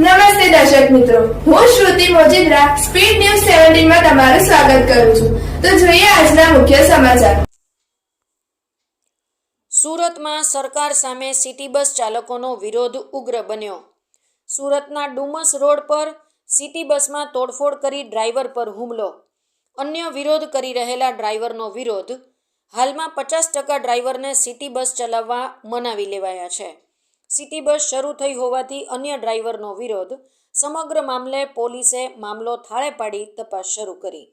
નમસ્તે દર્શક મિત્રો. હું શ્રુતિ મોજીદ્રા, સ્પીડ ન્યૂઝ સેવન્ટીનમાં તમારું સ્વાગત કરું છું. તો જોઈએ આજના મુખ્ય સમાચાર. સુરતમાં સરકાર સામે સિટી બસ ચાલકોનો વિરોધ ઉગ્ર બન્યો. સુરતના ડુમસ રોડ પર સિટી બસમાં તોડફોડ કરી ડ્રાઈવર પર હુમલો. અન્ય વિરોધ કરી રહેલા ડ્રાઈવરનો વિરોધ. હાલમાં પચાસ ટકા ડ્રાઈવરને સિટી બસ ચલાવવા મનાવી લેવાયા છે. સિટી બસ શરૂ થઈ હોવાથી અન્ય ડ્રાઈવરનો વિરોધ. સમગ્ર મામલે પોલીસે મામલો થાળે પાડી તપાસ શરૂ કરી.